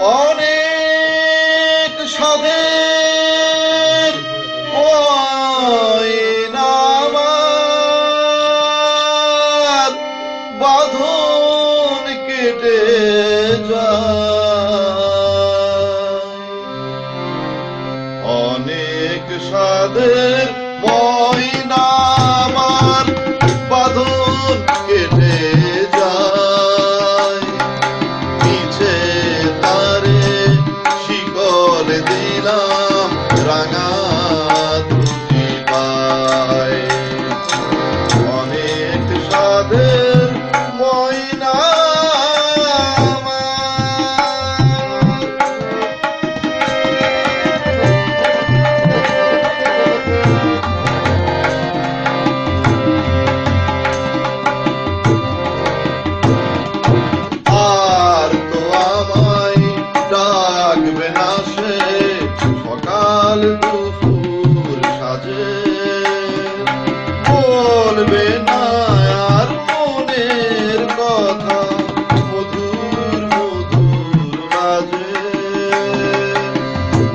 অনেক সাধের আমার বাঁধন কেটে অনেক সাধের ময়না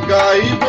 ਗਾਈ